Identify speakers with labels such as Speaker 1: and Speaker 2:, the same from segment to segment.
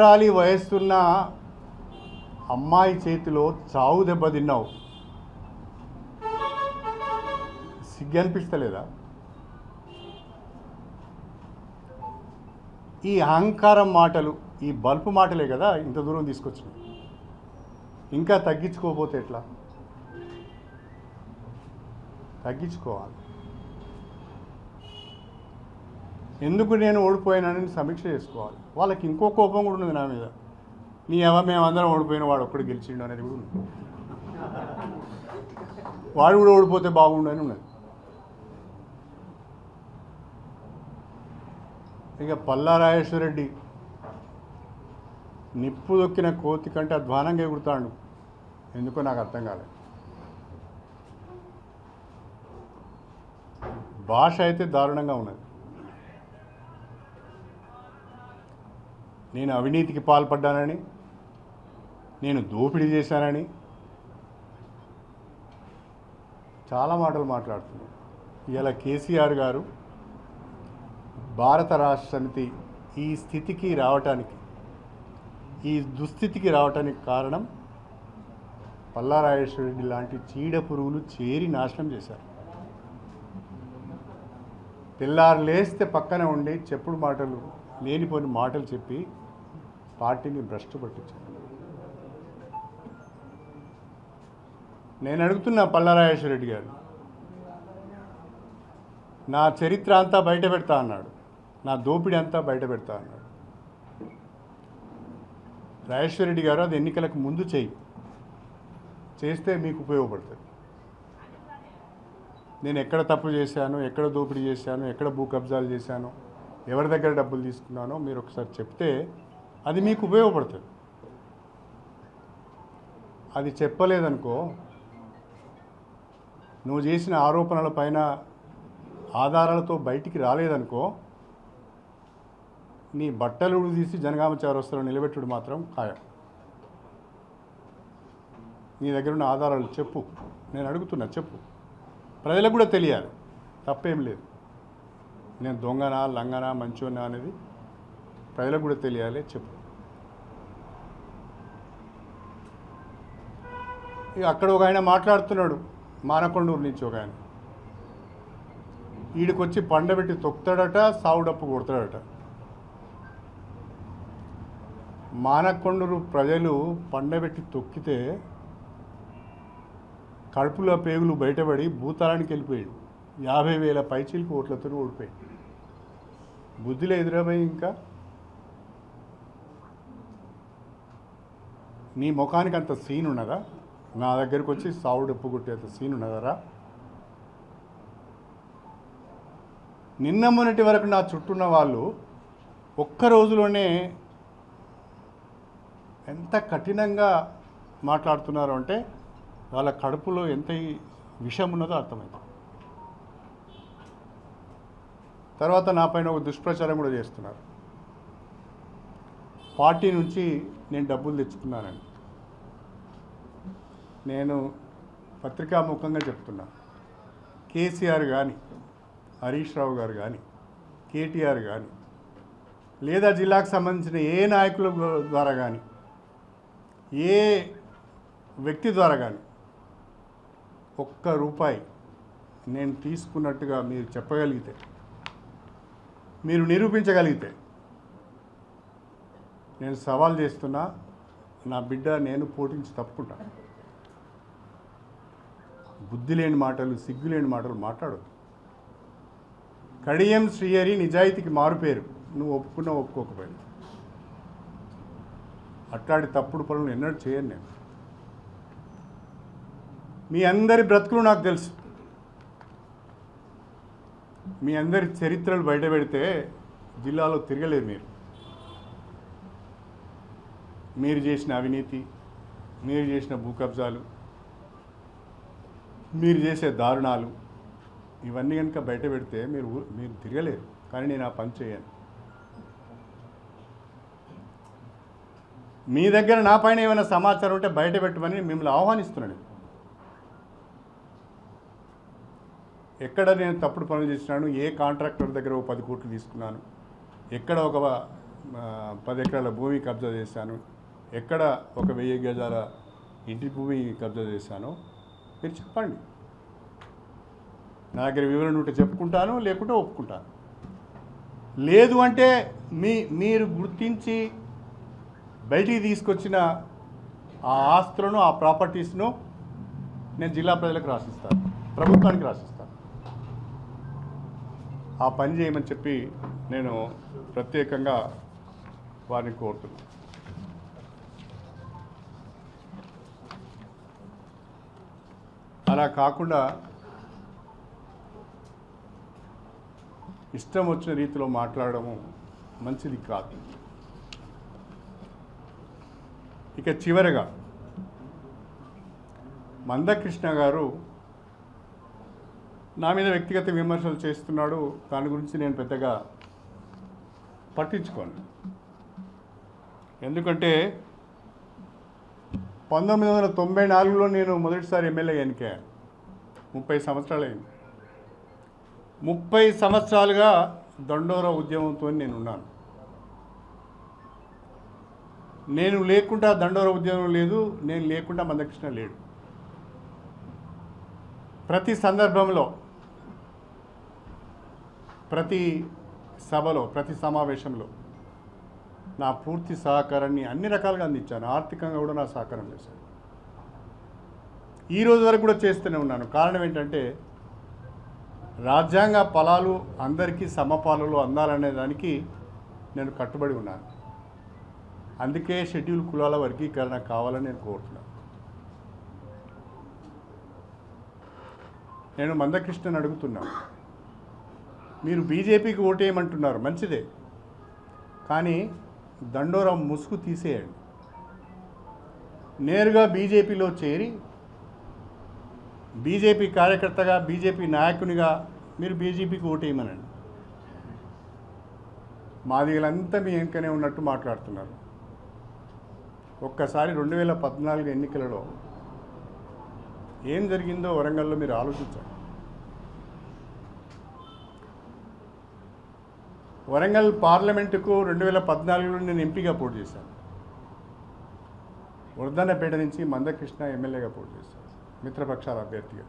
Speaker 1: సంవత్సరాలి వయస్సున్న అమ్మాయి చేతిలో చావు దెబ్బ తిన్నావు. సిగ్గు అనిపిస్తలేదా? ఈ అహంకారం మాటలు ఈ బల్పు మాటలే కదా ఇంత దూరం తీసుకొచ్చినాయి ఇంకా తగ్గించుకోకపోతే ఎట్లా? తగ్గించుకోవాలి. ఎందుకు నేను ఓడిపోయానని సమీక్ష చేసుకోవాలి? వాళ్ళకి ఇంకో కోపం కూడా ఉంది నా మీద. నీ ఎవ మేమందరం ఓడిపోయిన వాడు ఒక్కడు గెలిచిండు అనేది కూడా ఉంది వాడు కూడా ఓడిపోతే బాగుండు అని ఉన్నది. ఇక పల్లా రాజేశ్వరరెడ్డి నిప్పు దొక్కిన కోతి కంటే అధ్వానంగా ఎగురుతాడు. ఎందుకో నాకు అర్థం కాలేదు భాష అయితే దారుణంగా ఉన్నది. నేను అవినీతికి పాల్పడ్డానని నేను దోపిడీ చేశానని చాలా మాటలు మాట్లాడుతున్నాను. ఇలా కేసీఆర్ గారు భారత రాష్ట్ర సమితి ఈ స్థితికి రావటానికి ఈ దుస్థితికి రావటానికి కారణం పల్లారాజేశ్వరరెడ్డి లాంటి చీడ పురుగులు చేరి నాశనం చేశారు. తెల్లారు లేస్తే పక్కన ఉండి చెప్పుడు మాటలు లేనిపోని మాటలు చెప్పి పార్టీని భ్రష్టు పట్టించారు. నేను అడుగుతున్నా పల్లారాజేశ్వరరెడ్డి గారు నా చరిత్ర అంతా బయట పెడతా అన్నాడు నా దోపిడీ అంతా బయట పెడతా అన్నాడు. రాజేశ్వరరెడ్డి గారు అది ఎన్నికలకు ముందు చేయి చేస్తే మీకు ఉపయోగపడుతుంది. నేను ఎక్కడ తప్పు చేశాను ఎక్కడ దోపిడీ చేశాను ఎక్కడ భూ కబ్జాలు చేశాను ఎవరి దగ్గర డబ్బులు తీసుకున్నానో మీరు ఒకసారి చెప్తే అది మీకు ఉపయోగపడుతుంది. అది చెప్పలేదనుకో నువ్వు చేసిన ఆరోపణల పైన ఆధారాలతో బయటికి రాలేదనుకో నీ బట్టలు తీసి జనగామ చౌరస్తలో నిలబెట్టుడు మాత్రం ఖాయం. నీ దగ్గర ఉన్న ఆధారాలు చెప్పు. నేను అడుగుతున్నా చెప్పు. ప్రజలకు కూడా తెలియాలి. తప్పేం లేదు. నేను దొంగనా లంగనా మంచోనా అనేది ప్రజలకు కూడా తెలియాలి చెప్పు. ఇక అక్కడ ఒక ఆయన మాట్లాడుతున్నాడు మానకొండూరు నుంచి ఒక ఆయన. ఈడికొచ్చి పండబెట్టి తొక్కుతాడట సావుడప్పు కొడతాడట. మానకొండూరు ప్రజలు పండబెట్టి తొక్కితే కడుపులో పేగులు బయటపడి భూతాళానికి వెళ్ళిపోయాడు. యాభై వేల పైచీలకు ఓట్లతో ఓడిపోయాడు. బుద్ధిలో ఎదురపోయి ఇంకా. నీ ముఖానికి అంత సీన్ ఉన్నదా? నా దగ్గరికి వచ్చి సావుడు ఉప్పు కొట్టేంత సీన్ ఉన్నదరా నిన్న మొన్నటి వరకు నా చుట్టూన్న వాళ్ళు ఒక్క రోజులోనే ఎంత కఠినంగా మాట్లాడుతున్నారు అంటే వాళ్ళ కడుపులో ఎంత విషం ఉన్నదో అర్థమైంది. తర్వాత నాపైన ఒక దుష్ప్రచారం కూడా చేస్తున్నారు. పార్టీ నుంచి నేను డబ్బులు తెచ్చుకున్నానని. నేను పత్రికాముఖంగా చెప్తున్నా. కేసీఆర్ కానీ హరీష్ రావు గారు కానీ కేటీఆర్ కానీ లేదా జిల్లాకు సంబంధించిన ఏ నాయకుల ద్వారా కానీ ఏ వ్యక్తి ద్వారా కానీ ఒక్క రూపాయి నేను తీసుకున్నట్టుగా మీరు చెప్పగలిగితే మీరు నిరూపించగలిగితే. నేను సవాల్ చేస్తున్నా నా బిడ్డ నేను పోటించి తప్పుకుంటా. బుద్ధి లేని మాటలు సిగ్గు లేని మాటలు మాట్లాడు కడియం శ్రీహరి నిజాయితీకి మారుపేరు నువ్వు ఒప్పుకున్నా ఒప్పుకోకపోయినా. అట్లాంటి తప్పుడు పనులు ఎన్నడూ చేయను నేను. మీ అందరి బ్రతుకులు నాకు తెలుసు. మీ అందరి చరిత్రలు బయట పెడితే జిల్లాలో తిరగలేరు మీరు. మీరు చేసిన అవినీతి మీరు చేసిన భూ కబ్జాలు మీరు చేసే దారుణాలు ఇవన్నీ కనుక బయట పెడితే మీరు మీరు తిరగలేరు. కానీ నేను ఆ పని చేయను. మీ దగ్గర నా పైన ఏమైనా సమాచారం ఉంటే బయట పెట్టమని మిమ్మల్ని ఆహ్వానిస్తున్నాను ఎక్కడ నేను తప్పుడు పనులు చేసినాను ఏ కాంట్రాక్టర్ దగ్గర ఒక పది కోట్లు తీసుకున్నాను ఎక్కడ ఒక పది ఎకరాల భూమి కబ్జా చేశాను ఎక్కడ ఒక వెయ్యి గజాల ఇంటి భూమి కబ్జా చేశానో మీరు చెప్పండి. నా దగ్గర వివరణ ఉంటే చెప్పుకుంటాను లేకుంటే ఒప్పుకుంటాను. లేదు అంటే మీ మీరు గుర్తించి బయటికి తీసుకొచ్చిన ఆ ఆస్తులను ఆ ప్రాపర్టీస్ను నేను జిల్లా ప్రజలకు రాసిస్తాను ప్రభుత్వానికి రాసిస్తాను. ఆ పని చేయమని చెప్పి నేను ప్రత్యేకంగా వారిని కోరుతున్నాను. అలా కాకుండా ఇష్టం వచ్చిన రీతిలో మాట్లాడము మంచిది కాదు. ఇక చివరగా మందకృష్ణ గారు నా మీద వ్యక్తిగత విమర్శలు చేస్తున్నాడు దాని గురించి నేను పెద్దగా పట్టించుకోను. ఎందుకంటే పంతొమ్మిది వందల తొంభై నాలుగులో నేను మొదటిసారి ఎమ్మెల్యే ఎన్నికయ్యాను ముప్పై సంవత్సరాలు ముప్పై సంవత్సరాలుగా దండోర ఉద్యమంతో నేను ఉన్నాను. నేను లేకుండా దండోర ఉద్యమం లేదు నేను లేకుండా మందకృష్ణ లేడు. ప్రతి సందర్భంలో ప్రతి సభలో ప్రతి సమావేశంలో నా పూర్తి సహకారాన్ని అన్ని రకాలుగా అందించాను. ఆర్థికంగా కూడా నా సహకారం చేశాను. ఈ రోజు వరకు కూడా చేస్తూనే ఉన్నాను. కారణం ఏంటంటే రాజ్యాంగ ఫలాలు అందరికీ సమపాలలో అందాలనే దానికి నేను కట్టుబడి ఉన్నాను. అందుకే షెడ్యూల్ కులాల వర్గీకరణ కావాలని నేను కోరుతున్నాను. నేను మందకృష్ణని అడుగుతున్నాను. మీరు బీజేపీకి ఓటేయమంటున్నారు మంచిదే. కానీ దండోరం ముసుగు తీసేయండి. నేరుగా బీజేపీలో చేరి బీజేపీ కార్యకర్తగా బీజేపీ నాయకునిగా మీరు బీజేపీకి ఓటేయమనండి. మాదిగలంతా మీ వెనుకనే ఉన్నట్టు మాట్లాడుతున్నారు. ఒక్కసారి రెండు వేల పద్నాలుగు ఎన్నికలలో ఏం జరిగిందో వరంగల్లో మీరు ఆలోచించండి. వరంగల్ పార్లమెంటుకు రెండు వేల పద్నాలుగులో నేను ఎంపీగా పోటీ చేశాను. వరదన్నపేట నుంచి మందకృష్ణ ఎమ్మెల్యేగా పోటీ చేశాను మిత్రపక్షాల అభ్యర్థిగా.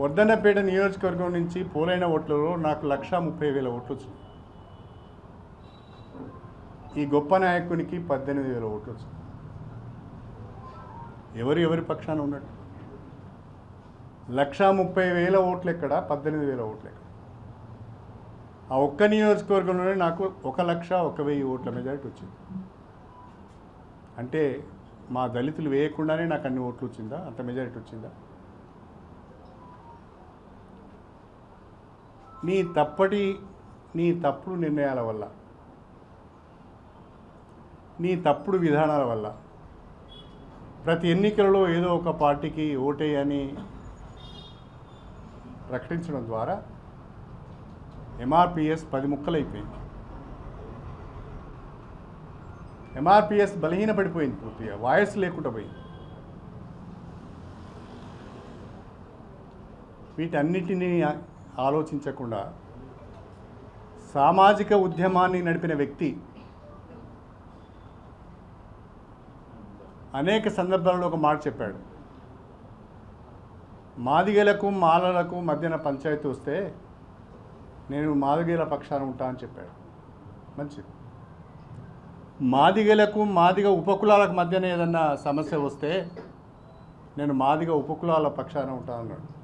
Speaker 1: వర్ధన్నపేట నియోజకవర్గం నుంచి పోలైన ఓట్లలో నాకు లక్ష ముప్పై వేల ఓట్లు వచ్చినాయి. ఈ గొప్ప నాయకునికి పద్దెనిమిది వేల ఓట్లు వచ్చినాయి. ఎవరు ఎవరి పక్షాన ఉన్నట్టు? లక్ష ముప్పై వేల ఓట్లు ఎక్కడ పద్దెనిమిది వేల ఓట్లు ఎక్కడ ఆ ఒక్క నియోజకవర్గంలోనే నాకు ఒక లక్ష ఒక వెయ్యి ఓట్ల మెజారిటీ వచ్చింది. అంటే మా దళితులు వేయకుండానే నాకు అన్ని ఓట్లు వచ్చిందా? అంత మెజారిటీ వచ్చిందా? నీ తప్పటి నీ తప్పుడు నిర్ణయాల వల్ల నీ తప్పుడు విధానాల వల్ల ప్రతి ఎన్నికలలో ఏదో ఒక పార్టీకి ఓటేయని ప్రకటించడం ద్వారా ఎంఆర్పిఎస్ పది ముక్కలైపోయింది. ఎంఆర్పిఎస్ బలహీనపడిపోయింది పూర్తిగా. వాయిస్ లేకుండా పోయింది. వీటన్నిటినీ ఆలోచించకుండా సామాజిక ఉద్యమాన్ని నడిపిన వ్యక్తి అనేక సందర్భాల్లో ఒక మాట చెప్పాడు. మాదిగలకు మాలలకు మధ్యన పంచాయతీ వస్తే నేను మాదిగల పక్షాన ఉంటా అని చెప్పాడు. మంచిది. మాదిగలకు మాదిగ ఉపకులాలకు మధ్యన ఏదన్నా సమస్య వస్తే నేను మాదిగ ఉపకులాల పక్షాన ఉంటా అన్నాడు.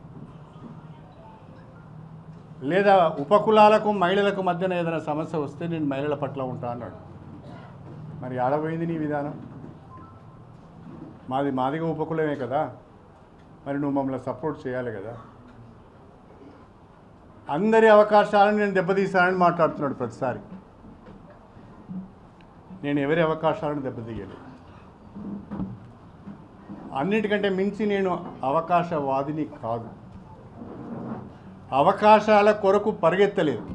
Speaker 1: లేదా ఉపకులాలకు మహిళలకు మధ్యన ఏదైనా సమస్య వస్తే నేను మహిళల పట్ల ఉంటా అన్నాడు. మరి ఆడబోయింది నీ విధానం? మాది మాదిగ ఉపకులమే కదా. మరి నువ్వు మమ్మల్ని సపోర్ట్ చేయాలి కదా. అందరి అవకాశాలను నేను దెబ్బతీశానని మాట్లాడుతున్నాడు ప్రతిసారి. నేను ఎవరి అవకాశాలను దెబ్బతీయలేదు. అన్నిటికంటే మించి నేను అవకాశవాదిని కాదు. అవకాశాల కొరకు పరిగెత్తలేదు.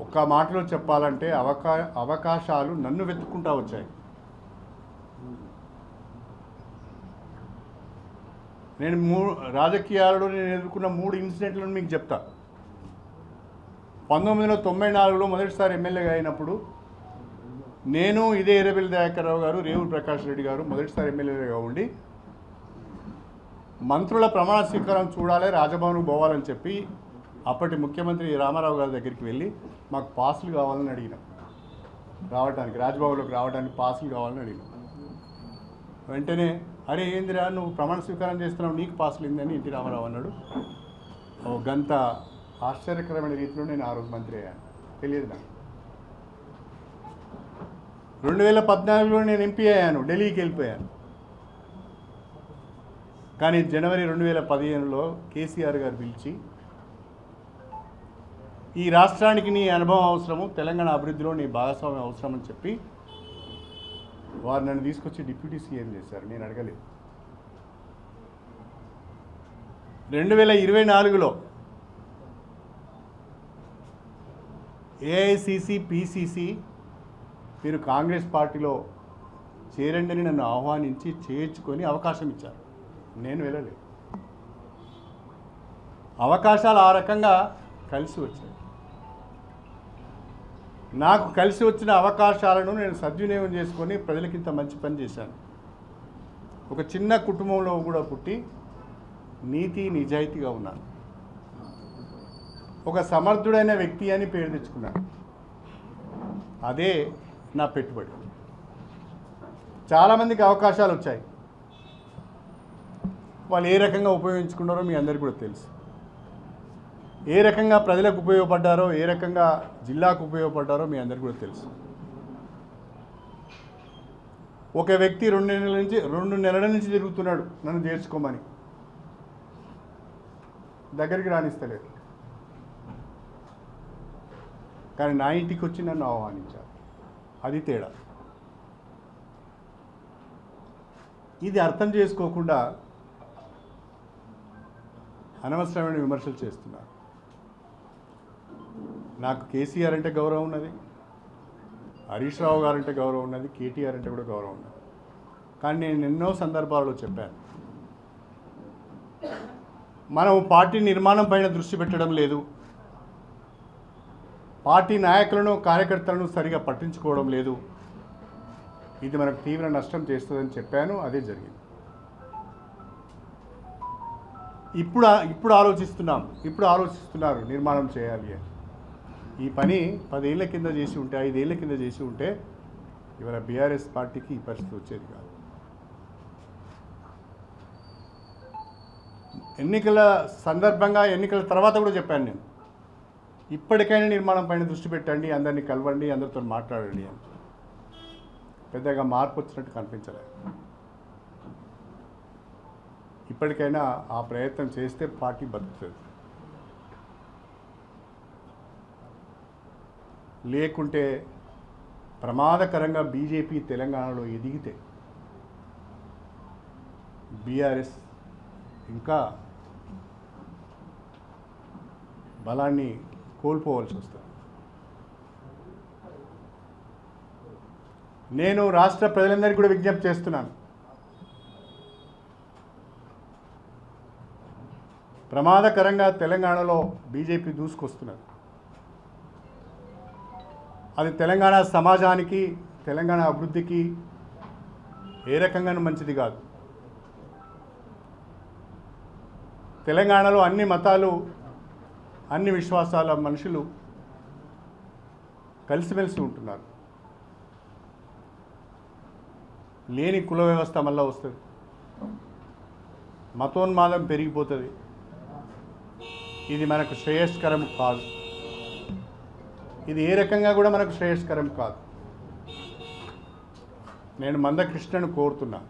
Speaker 1: ఒక్క మాటలో చెప్పాలంటే అవకా అవకాశాలు నన్ను వెతుక్కుంటా వచ్చాయి. నేను మూ రాజకీయాలలో నేను ఎదుర్కొన్న మూడు ఇన్సిడెంట్లను మీకు చెప్తా. పంతొమ్మిది వందల తొంభై నాలుగులో మొదటిసారి ఎమ్మెల్యేగా అయినప్పుడు నేను ఇదే ఎర్రబెల్లి దయాకర్రావు గారు రేవుల్ ప్రకాష్ రెడ్డి గారు మొదటిసారి ఎమ్మెల్యేగా ఉండి మంత్రుల ప్రమాణ స్వీకారం చూడాలి రాజభవన్కు పోవాలని చెప్పి అప్పటి ముఖ్యమంత్రి రామారావు గారి దగ్గరికి వెళ్ళి మాకు పాసులు కావాలని అడిగినాం. రావడానికి రాజ్భవన్లోకి రావడానికి పాసులు కావాలని అడిగినాం. వెంటనే అరే ఏందిరా నువ్వు ప్రమాణ స్వీకారం చేస్తున్నావు నీకు పాసులు ఏందని ఎన్టీ రామారావు అన్నాడు. ఓ గంత ఆశ్చర్యకరమైన రీతిలో నేను ఆ రోజు మంత్రి అయ్యాను. తెలియదు నాకు. రెండు వేల పద్నాలుగులో నేను ఎంపీ అయ్యాను ఢిల్లీకి వెళ్ళిపోయాను. కానీ జనవరి రెండు వేల పదిహేనులో కేసీఆర్ గారు పిలిచి ఈ రాష్ట్రానికి నీ అనుభవం అవసరము తెలంగాణ అభివృద్ధిలో నీ భాగస్వామ్యం అవసరమని చెప్పి వారు నన్ను తీసుకొచ్చి డిప్యూటీ సీఎం చేశారు. నేను అడగలేదు. రెండు వేల ఇరవై నాలుగులో ఏఐసిసి పిసిసి మీరు కాంగ్రెస్ పార్టీలో చేరండి అని నన్ను ఆహ్వానించి చేర్చుకొని అవకాశం ఇచ్చారు. నేను వెళ్ళలేదు. అవకాశాలు ఆ రకంగా కలిసి వచ్చాయి. నాకు కలిసి వచ్చిన అవకాశాలను నేను సద్వినియోగం చేసుకొని ప్రజలకి ఇంత మంచి పని చేశాను. ఒక చిన్న కుటుంబంలో కూడా పుట్టి నీతి నిజాయితీగా ఉన్నాను. ఒక సమర్థుడైన వ్యక్తి అని పేరు తెచ్చుకున్నాను. అదే నా పెట్టుబడి. చాలామందికి అవకాశాలు వచ్చాయి. వాళ్ళు ఏ రకంగా ఉపయోగించుకున్నారో మీ అందరికీ కూడా తెలుసు. ఏ రకంగా ప్రజలకు ఉపయోగపడ్డారో ఏ రకంగా జిల్లాకు ఉపయోగపడ్డారో మీ అందరికీ కూడా తెలుసు. ఒక వ్యక్తి రెండు నెలల నుంచి రెండు నెలల నుంచి తిరుగుతున్నాడు నన్ను చేర్చుకోమని. దగ్గరికి రాణిస్తలేదు కానీ నా ఇంటికి వచ్చి నన్ను ఆహ్వానించారు. అది తేడా. ఇది అర్థం చేసుకోకుండా అనవసరమైన విమర్శలు చేస్తున్నారు. నాకు కేసీఆర్ అంటే గౌరవం ఉన్నది హరీష్ రావు గారు అంటే గౌరవం ఉన్నది కేటీఆర్ అంటే కూడా గౌరవం ఉన్నది. కానీ నేను ఎన్నో సందర్భాల్లో చెప్పాను. మనం పార్టీ నిర్మాణం పైన దృష్టి పెట్టడం లేదు. పార్టీ నాయకులను కార్యకర్తలను సరిగా పట్టించుకోవడం లేదు. ఇది మనకు తీవ్ర నష్టం చేస్తుందని చెప్పాను అదే జరిగింది. ఇప్పుడు ఇప్పుడు ఆలోచిస్తున్నాం ఇప్పుడు ఆలోచిస్తున్నారు నిర్మాణం చేయాలి అని. ఈ పని పదేళ్ళ కింద చేసి ఉంటే ఐదేళ్ళ కింద చేసి ఉంటే ఇవాళ బీఆర్ఎస్ పార్టీకి ఈ పరిస్థితి వచ్చేది కాదు. ఎన్నికల సందర్భంగా ఎన్నికల తర్వాత కూడా చెప్పాను నేను. ఇప్పటికైనా నిర్మాణం పైన దృష్టి పెట్టండి అందరినీ కలవండి అందరితో మాట్లాడండి అని. పెద్దగా మార్పు వచ్చినట్టు కనిపించలేదు ఇప్పటికైనా ఆ ప్రయత్నం చేస్తే పార్టీ బతుకుతుంది. లేకుంటే ప్రమాదకరంగా బీజేపీ తెలంగాణలో ఎదిగితే బీఆర్ఎస్ ఇంకా బలాన్ని కోల్పోవాల్సి వస్తుంది. నేను రాష్ట్ర ప్రజలందరికీ కూడా విజ్ఞప్తి చేస్తున్నాను. ప్రమాదకరంగా తెలంగాణలో బీజేపీ దూసుకొస్తున్నారు అది తెలంగాణ సమాజానికి తెలంగాణ అభివృద్ధికి ఏ రకంగానూ మంచిది కాదు. తెలంగాణలో అన్ని మతాలు అన్ని విశ్వాసాల మనుషులు కలిసిమెలిసి ఉంటున్నారు. లేని కుల వ్యవస్థ మళ్ళీ వస్తుంది. మతోన్మాదం పెరిగిపోతుంది. ఇది మనకు శ్రేయస్కరం కాదు. ఇది ఏ రకంగా కూడా మనకు శ్రేయస్కరం కాదు. నేను మందకృష్ణను కోరుతున్నా.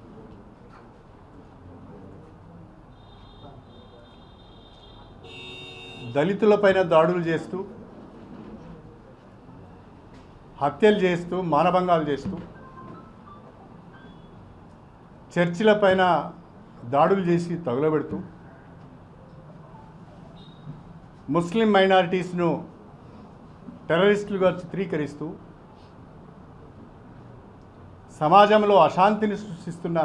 Speaker 1: దళితులపైన దాడులు చేస్తూ హత్యలు చేస్తూ మానభంగాలు చేస్తూ చర్చిలపైన దాడులు చేసి తగులబెడుతూ ముస్లిం మైనారిటీస్ను టెర్రరిస్టులుగా చిత్రీకరిస్తూ సమాజంలో అశాంతిని సృష్టిస్తున్న